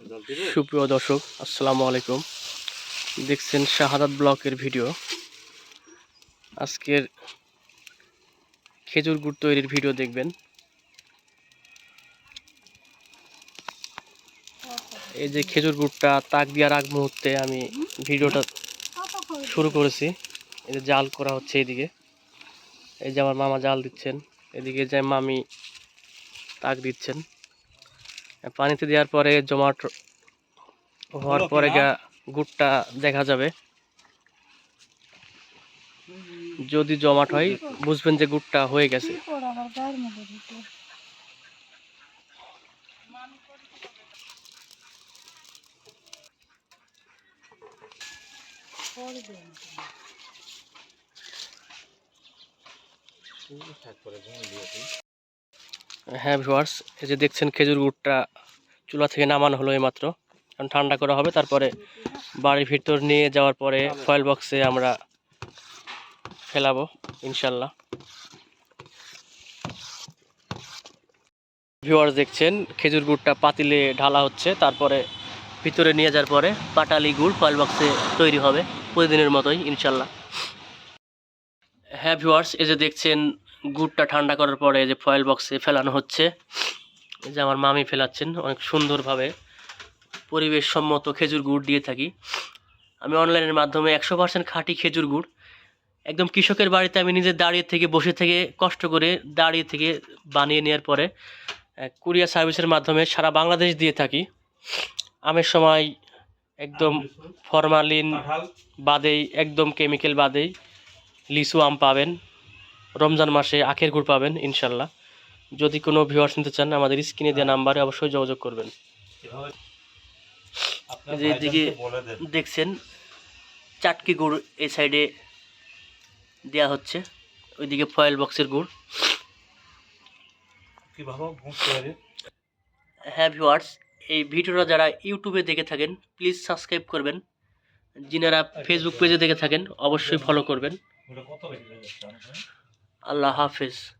সুপ্রিয় দর্শক, আসসালামু আলাইকুম। দেখছেন শাহাদাত ব্লকের ভিডিও। আজকের খেজুর গুড় তৈরির ভিডিও দেখবেন। এই যে খেজুর গুড়টা তাক দেওয়ার আগ মুহূর্তে আমি ভিডিওটা শুরু করেছি। এই যে জাল করা হচ্ছে এদিকে। এই যে আমার মামা জাল দিচ্ছেন। এদিকে যে মামি তাক দিচ্ছেন। পানিতে দেওয়ার পরে জমাট হওয়ার পরে গা গুড়টা দেখা যাবে। যদি জমাট হয় বুঝবেন যে গুড়টা হয়ে গেছে। হ্যাঁ ভিউয়ার্স, এই যে দেখছেন খেজুর গুড়টা চুলা থেকে নামানো হলো এইমাত্র। কারণ ঠান্ডা করা হবে, তারপরে বাড়ির ভিতর নিয়ে যাওয়ার পরে ফয়েল বক্সে আমরা ফেলাবো, ইনশাল্লাহ। ভিউয়ার্স, দেখছেন খেজুর গুড়টা পাতিলে ঢালা হচ্ছে, তারপরে ভিতরে নিয়ে যাওয়ার পরে পাটালি গুড় ফয়েল বক্সে তৈরি হবে, প্রতিদিনের মতোই, ইনশাল্লাহ। হ্যাঁ ভিউয়ার্স, এই যে দেখছেন গুড়টা ঠান্ডা করার পরে যে ফয়েল বক্সে ফেলানো হচ্ছে। এই যে আমার মামি ফেলাচ্ছেন অনেক সুন্দরভাবে পরিবেশ সম্মত খেজুর গুড় দিয়ে থাকি। আমি অনলাইনের মাধ্যমে একশো পার্সেন্ট খাঁটি খেজুর গুড় একদম কৃষকের বাড়িতে আমি নিজে দাঁড়িয়ে থেকে বসে থেকে কষ্ট করে দাঁড়িয়ে থেকে বানিয়ে নেওয়ার পরে কুরিয়ার সার্ভিসের মাধ্যমে সারা বাংলাদেশ দিয়ে থাকি। আমের সময় একদম ফরমালিন বাদেই একদম কেমিক্যাল বাদেই লিচু আম পাবেন। রমজান মাসে আখের গুড় পাবেন ইনশাল্লাহ। যদি কোনো ভিউয়ার্স নিতে চান আমাদের স্ক্রিনে দেওয়া নাম্বারে অবশ্যই যোগাযোগ করবেন। যেদিকে দেখছেন চাটকি গুড় এই সাইডে দেয়া হচ্ছে ওইদিকে ফয়েল বক্সের গুড়। হ্যাঁ ভিউয়ার্স এই ভিডিওটা যারা ইউটিউবে দেখে থাকেন প্লিজ সাবস্ক্রাইব করবেন। যিনারা ফেসবুক পেজে দেখে থাকেন অবশ্যই ফলো করবেন। আল্লাহ হাফেজ।